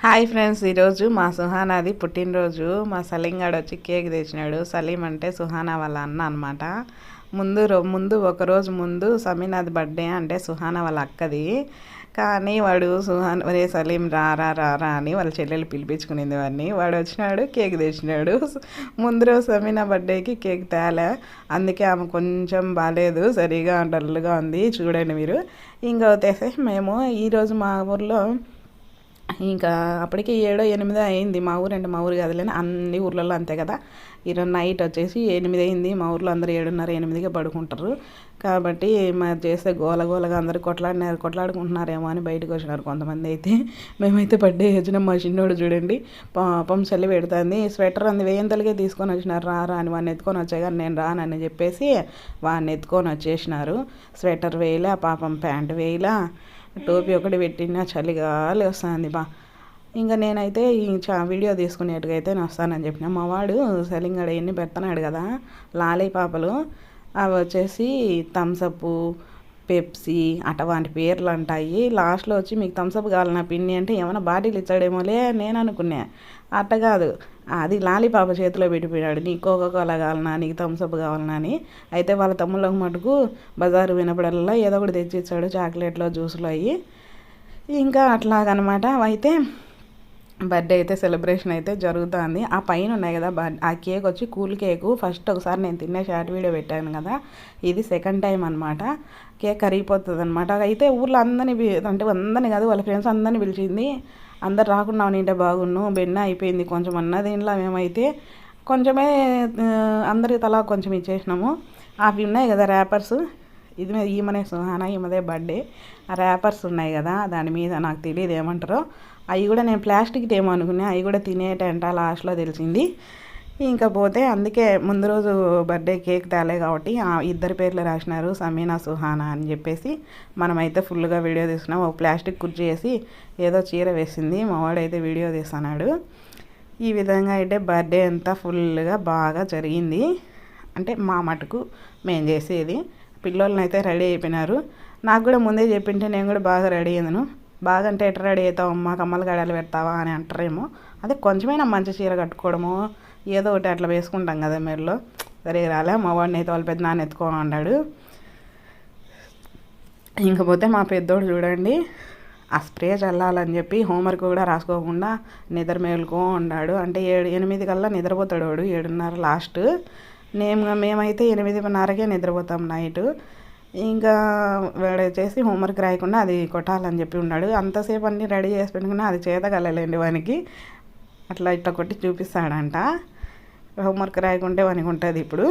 Hi friends ఈరోజు మా సుహానాది పుట్టినరోజు. మా సలీంగాడు వచ్చి కేక్ తెచ్చినాడు. సలీం అంటే సుహానా వాళ్ళ అన్న అనమాట ముందు రో ముందు ఒక రోజు ముందు సమీనాథ్ బర్త్డే అంటే సుహానా వాళ్ళ అక్కది. కానీ వాడు సుహాన్ ఒరే సలీం రా రా రా రా అని వాళ్ళ చెల్లెలు పిలిపించుకునేది వాడిని. వాడు వచ్చినాడు కేక్ తెచ్చినాడు. ముందు రోజు సమీనా బర్త్డేకి కేక్ తేలే. అందుకే ఆమె కొంచెం బాగాలేదు సరిగా డల్గా ఉంది. చూడండి మీరు. ఇంకా వచ్చేసి మేము ఈరోజు మా ఊర్లో ఇంకా అప్పటికి ఏడో ఎనిమిదో అయింది మా ఊరు అంటే మా ఊరు కదలేని అన్ని ఊర్లలో అంతే కదా. ఈరోజు నైట్ వచ్చేసి ఎనిమిది అయింది మా ఊర్లో అందరూ ఏడున్నర ఎనిమిదిగా పడుకుంటారు. కాబట్టి మరి చేస్తే గోల గోలగా అందరూ కొట్లాడినారు కొట్లాడుకుంటున్నారేమో అని బయటకు వచ్చినారు కొంతమంది అయితే. మేమైతే పడ్డే వచ్చిన మా చిన్నోడు చూడండి పాపం చలి పెడుతుంది స్వెటర్ అంది వేయంతలకే తీసుకొని వచ్చినారు రా రా అని వాడిని ఎత్తుకొని వచ్చాయి కానీ నేను రానని చెప్పేసి వాడిని ఎత్తుకొని వచ్చేసినారు. స్వెటర్ వేయలే పాపం ప్యాంట్ వేయలే. టోపీ ఒకటి పెట్టినా చలిగాలి వస్తుంది బా. ఇంకా నేనైతే ఈ చా వీడియో తీసుకునేట్టుగా అయితే నేను వస్తానని చెప్పిన. మా వాడు సెలింగడ ఎన్ని పెడుతున్నాడు కదా లాలీ పాపలు అవి వచ్చేసి థమ్సప్ పెప్సీ అటువంటి పేర్లు అంటాయి లాస్ట్లో వచ్చి మీకు థమ్స్అప్ కావాలన్నా పిన్ని అంటే ఏమైనా బాటిల్ ఇచ్చాడేమోలే నేను అనుకున్నా. అట్ట కాదు. అది లాలీపాప చేతిలో పెట్టిపోయాడు. నీకు కోకో కోలా కావాలన్నా నీకు థమ్స్అప్ కావాలన్నా అని. అయితే వాళ్ళ తమ్ముళ్ళకి మటుకు బజారు వినపడల్లా ఏదో ఒకటి తెచ్చి ఇచ్చాడు చాక్లెట్లో జ్యూస్లో అయ్యి. ఇంకా అట్లాగనమాట. అయితే బర్త్డే అయితే సెలబ్రేషన్ అయితే జరుగుతుంది. ఆ పైన ఉన్నాయి కదా ఆ కేక్ వచ్చి కూల్ కేకు. ఫస్ట్ ఒకసారి నేను తినే షార్ట్ వీడియో పెట్టాను కదా ఇది సెకండ్ టైం అనమాట కేక్ కరిగిపోతుంది అనమాట అయితే ఊర్లో అందరిని అంటే అందరిని కాదు వాళ్ళ ఫ్రెండ్స్ అందరిని పిలిచింది. అందరు రాకుండా ఉంటే బాగున్ను బెన్న అయిపోయింది కొంచెం అన్న దీనిలో మేమైతే. కొంచెమే అందరికి తలా కొంచెం ఇచ్చేసినాము. అవి ఉన్నాయి కదా ర్యాపర్స్ ఇది ఈమెనే సుహానా ఈమెదే బర్త్డే. ఆ ర్యాపర్స్ ఉన్నాయి కదా దాని మీద నాకు తెలియదు ఏమంటారో. అవి కూడా నేను ప్లాస్టిక్ ఏమో అనుకున్నా అవి కూడా తినేటంట లాస్ట్లో తెలిసింది. ఇంకా పోతే అందుకే ముందు రోజు బర్త్డే కేక్ తేలే కాబట్టి ఇద్దరి పేర్లు రాసినారు సమీనా సుహానా అని చెప్పేసి. మనమైతే ఫుల్గా వీడియో తీసుకున్నాం ఒక ప్లాస్టిక్ కుర్చీ వేసి ఏదో చీర వేసింది. మా వాడైతే వీడియో తీస్తున్నాడు. ఈ విధంగా అయితే బర్త్డే అంతా ఫుల్గా బాగా జరిగింది. అంటే మా మటుకు మేము చేసేది. పిల్లోళ్ళని అయితే రెడీ అయిపోయినారు. నాకు కూడా ముందే చెప్పింటే నేను కూడా బాగా రెడీ అయ్యాను. బాగా అంటే ఎట్లా రెడీ అవుతావు? అమ్మ కమ్మల గడాలు పెడతావా అని అంటారేమో. అదే కొంచెమైనా మంచి చీర కట్టుకోవడము ఏదో ఒకటి అట్లా వేసుకుంటాం కదా మీరులో సరే రాలే మా వాడిని అయితే వాళ్ళ పెద్ద నాన్న ఎత్తుకో అన్నాడు. ఇంకపోతే మా పెద్దోడు చూడండి ఆ స్ప్రే చల్లాలని చెప్పి హోంవర్క్ కూడా రాసుకోకుండా నిద్ర మేలుకో ఉన్నాడు అంటే ఏడు ఎనిమిది కల్లా నిద్రపోతాడు వాడు ఏడున్నర లాస్ట్. నేను మేమైతే ఎనిమిదిన్నరకే నిద్రపోతాం నైట్. ఇంకా వాడు వచ్చేసి హోంవర్క్ రాయకుండా అది కొట్టాలని చెప్పి ఉన్నాడు. అంతసేపు అన్నీ రెడీ చేసి పెట్టుకున్నా అది చేతగలలేండి వానికి. అట్లా ఇట్లా కొట్టి చూపిస్తాడంట. హోంవర్క్ రాయకుంటే వానికి ఉంటుంది ఇప్పుడు.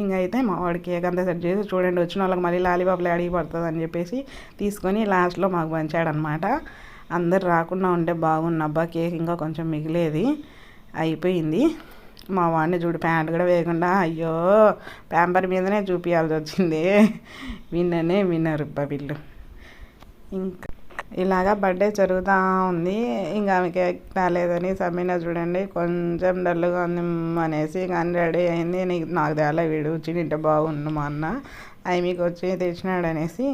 ఇంక అయితే మా వాడికి కేక్ అంతా సెట్ చేసి చూడండి వచ్చిన వాళ్ళకి మళ్ళీ లాలీబాబులు అడిగి పడుతుంది అని చెప్పేసి తీసుకొని లాస్ట్లో మాకు పంచాడనమాట అందరు రాకుండా ఉంటే బాగున్నబ్బా కేక్ ఇంకా కొంచెం మిగిలేది. అయిపోయింది. మా వాడిని చూడు ప్యాంట్ కూడా వేయకుండా అయ్యో ప్యాంపర్ మీదనే చూపించాల్సి వచ్చింది. విన్ననే విన్నారు వీళ్ళు. ఇంకా ఇలాగా బర్త్డే జరుగుతూ ఉంది. ఇంకా ఆమెకి రాలేదని సమీన చూడండి కొంచెం డల్గా ఉంది అనేసి కానీ రెడీ అయింది. నీకు నాకు తేలా వీడు వచ్చి నింటే బాగుండు మా అన్న అవి మీకు వచ్చి తెచ్చినాడు అనేసి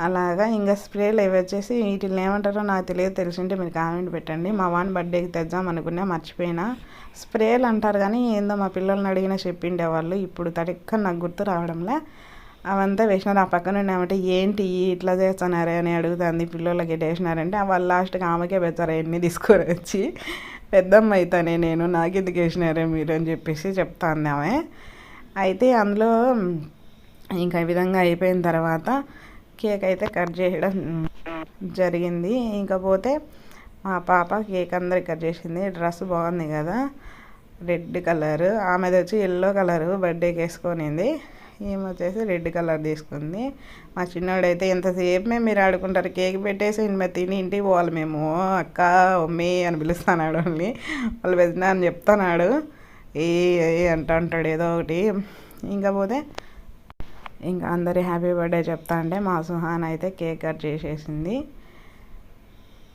అలాగా ఇంకా స్ప్రేలు ఇవి వచ్చేసి వీటిని ఏమంటారో నాకు తెలియదు తెలిసింటే మీరు కామెంట్ పెట్టండి. మా వాడిని బర్త్డేకి తెద్దాం అనుకున్నా మర్చిపోయినా. స్ప్రేలు అంటారు కానీ ఏందో మా పిల్లల్ని అడిగినా చెప్పిండే వాళ్ళు. ఇప్పుడు తడిక్క నాకు గుర్తు రావడంలే. అవంతా వేసినారు. ఆ పక్కన ఏమంటే ఏంటి ఇట్లా చేస్తున్నారే? అని అడుగుతుంది. పిల్లలకి వేసినారంటే వాళ్ళు లాస్ట్కి ఆమెకే పెడతారు ఎన్ని తీసుకొని వచ్చి. పెద్దమ్మ అవుతానే నేను నాకు ఎందుకు వేసినారే మీరు? అని చెప్పేసి చెప్తాను ఆమె. అయితే అందులో ఇంకా ఈ విధంగా అయిపోయిన తర్వాత కేక్ అయితే కట్ చేయడం జరిగింది. ఇంకపోతే మా పాప కేక్ అందరికి కట్ చేసింది. డ్రెస్ బాగుంది కదా. Red colour. ఆమెది వచ్చి ఎల్లో కలర్ బర్త్డేకి వేసుకొనింది. ఈమె వచ్చేసి రెడ్ కలర్ తీసుకుంది. మా చిన్నోడైతే ఎంతసేపు మేము మీరు ఆడుకుంటారు. కేక్ పెట్టేసి మేము తిని ఇంటికి పోవాలి మేము. అక్క మమ్మీ అని పిలుస్తున్నాడు ఓన్లీ. వాళ్ళు పెద్ద అని చెప్తున్నాడు. ఏ అంటూ ఉంటాడు ఏదో ఒకటి. ఇంకా పోతే ఇంకా అందరి హ్యాపీ బర్త్డే చెప్తా అంటే మా సుహాన్ అయితే కేక్ కట్ చేసేసింది.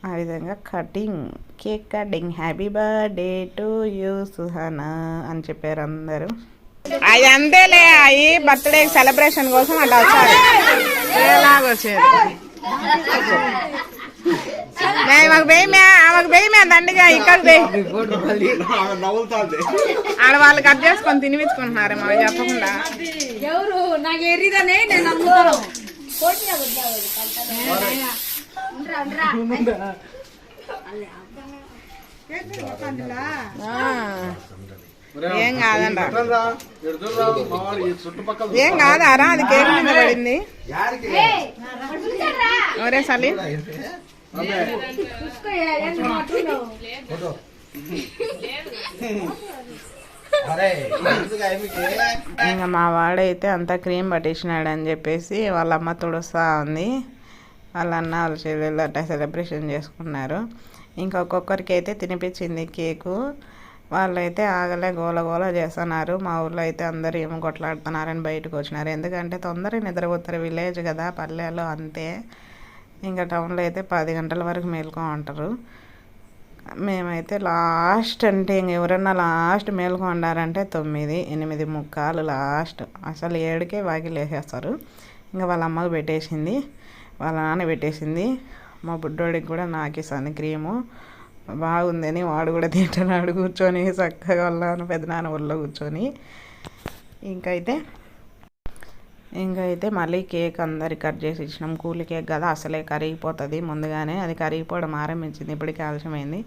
ఆ విధంగా cutting cake cutting. Happy birthday to you Suhana అని చెప్పారు అందరూ. అది అంతేలే అవి బర్త్డే సెలబ్రేషన్ కోసం అట్లా వచ్చారు. ఎలాగొచ్చేది మాకు ఆమెకు దండిగా ఇక్కడ కట్ చేసుకొని తినిపించుకుంటున్నారు మాకు చెప్పకుండా. ఎవరు? నాకు ఎర్రిదనే నేను అమ్ముతాను. ఏం కాదండ. ఏం కాదారా అది కేక్ మీద పడింది. ఒరే సలి. ఇంకా మా వాడైతే అంతా క్రీమ్ పట్టించినాడు అని చెప్పేసి వాళ్ళ అమ్మ తుడుస్తా ఉంది. వాళ్ళ అన్న వాళ్ళ చెల్లెళ్ళు అట్లా సెలబ్రేషన్ చేసుకున్నారు. ఇంకా ఒక్కొక్కరికి అయితే తినిపించింది కేకు. వాళ్ళైతే ఆగలే గోల గోల చేస్తున్నారు. మా ఊళ్ళో అయితే అందరూ ఏమో కొట్లాడుతున్నారని బయటకు వచ్చినారు. ఎందుకంటే తొందరగా నిద్రపోతారు విలేజ్ కదా పల్లెలో అంతే. ఇంకా టౌన్లో అయితే పది గంటల వరకు మేల్కో ఉంటారు. మేమైతే లాస్ట్ అంటే ఇంక ఎవరన్నా లాస్ట్ మేల్కో ఉండారంటే తొమ్మిది ఎనిమిది ముక్కాలు లాస్ట్. అసలు ఏడుకే వాకిలేసేస్తారు ఇంకా వాళ్ళ అమ్మకు పెట్టేసింది వాళ్ళ నాన్న పెట్టేసింది. మా బుడ్డోడికి కూడా నాకు ఇస్తుంది క్రీము. బాగుందని వాడు కూడా తింటున్నాడు కూర్చొని చక్కగా వాళ్ళ పెద్దనాన్న ఊళ్ళో కూర్చొని. ఇంకైతే ఇంకైతే మళ్ళీ కేక్ అందరికి కట్ చేసి ఇచ్చినాం. కూలి కేక్ కదా అసలే కరిగిపోతుంది. ముందుగానే అది కరిగిపోవడం ఆరంభించింది. ఇప్పటికీ ఆలస్యమైంది.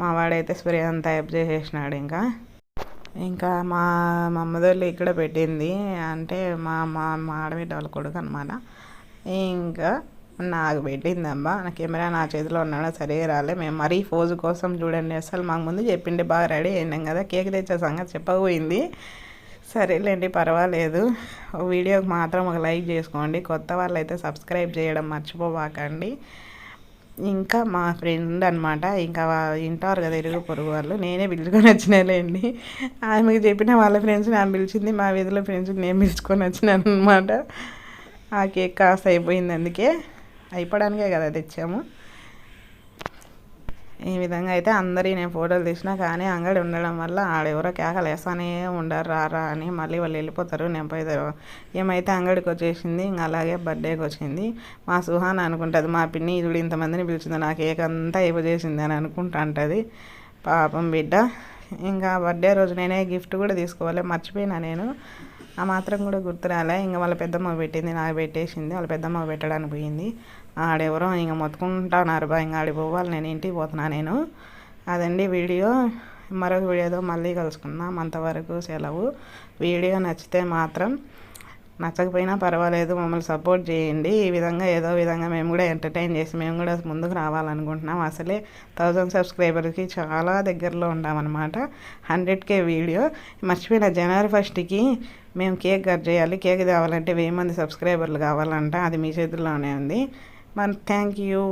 మా వాడైతే స్ప్రే అంతా యాప్ చేసేసినాడు ఇంకా. ఇంకా మా మా అమ్మదోళ్ళు ఇక్కడ పెట్టింది. అంటే మా మా మా ఆడబిడ్డ వాళ్ళ కొడుకు అనమాట ఇంకా నాకు పెట్టింది అమ్మ. నా కెమెరా నా చేతిలో ఉన్నాడు? సరే రాలే. మేము మరీ ఫోజు కోసం చూడండి. అసలు మాకు ముందు చెప్పిండే బాగా రెడీ అయినాం కదా. కేక్ తెచ్చే సంగతి చెప్పకపోయింది. సరేలేండి పర్వాలేదు. వీడియోకి మాత్రం ఒక లైక్ చేసుకోండి. కొత్త వాళ్ళు అయితే సబ్స్క్రైబ్ చేయడం మర్చిపోబాకండి ఇంకా మా ఫ్రెండ్ అనమాట ఇంకా వింటారు కదా ఇరుగు పొరుగు వాళ్ళు. నేనే పిలుచుకొని వచ్చినాలేండి. ఆమెకు చెప్పిన వాళ్ళ ఫ్రెండ్స్ నేను పిలిచింది మా వీధిలో ఫ్రెండ్స్ నేను పిలుచుకొని వచ్చినాను అనమాట ఆ కేక్ కాస్త అయిపోయింది అందుకే. అయిపోవడానికే కదా తెచ్చాము. ఈ విధంగా అయితే అందరి నేను ఫోటోలు తీసినా కానీ అంగడి ఉండడం వల్ల ఆడెవరో కేకలు వేస్తానే ఉండరు రారా అని మళ్ళీ వాళ్ళు వెళ్ళిపోతారు నేను పోయితారు ఏమైతే అంగడికి వచ్చేసింది ఇంకా అలాగే బర్త్డేకి వచ్చింది. మా సుహాన్ అనుకుంటుంది మా పిన్ని చూడు ఇంతమందిని పిలిచింది నా కేక్ అంతా ఇవ్వజేసింది అని అనుకుంటా అంటది. పాపం బిడ్డ. ఇంకా బర్త్డే రోజు నేనే గిఫ్ట్ కూడా తీసుకోవాలి మర్చిపోయినా నేను. ఆ మాత్రం కూడా గుర్తురాలే ఇంకా వాళ్ళ పెద్దమ్మ పెట్టింది నాకు పెట్టేసింది. వాళ్ళ పెద్దమ్మ పెట్టడానికి పోయింది. ఆడెవరో ఇంక మొత్తుకుంటున్నారు బా ఇంకా ఆడికి పోవాలి నేను ఇంటికి పోతున్నా నేను. అదండి వీడియో. మరొక వీడియోతో మళ్ళీ కలుసుకుందాం. అంతవరకు సెలవు. వీడియో నచ్చితే మాత్రం నచ్చకపోయినా పర్వాలేదు మమ్మల్ని సపోర్ట్ చేయండి. ఈ విధంగా ఏదో విధంగా మేము కూడా ఎంటర్టైన్ చేసి మేము కూడా ముందుకు రావాలనుకుంటున్నాం. అసలే థౌజండ్ సబ్స్క్రైబర్కి చాలా దగ్గరలో ఉన్నామన్నమాట హండ్రెడ్కే వీడియో. మర్చిపోయిన జనవరి ఫస్ట్కి మేము కేక్ కట్ చేయాలి. కేక్ తేవాలంటే వెయ్యి మంది సబ్స్క్రైబర్లు కావాలంట. అది మీ చేతుల్లోనే ఉంది. మరి థ్యాంక్ యూ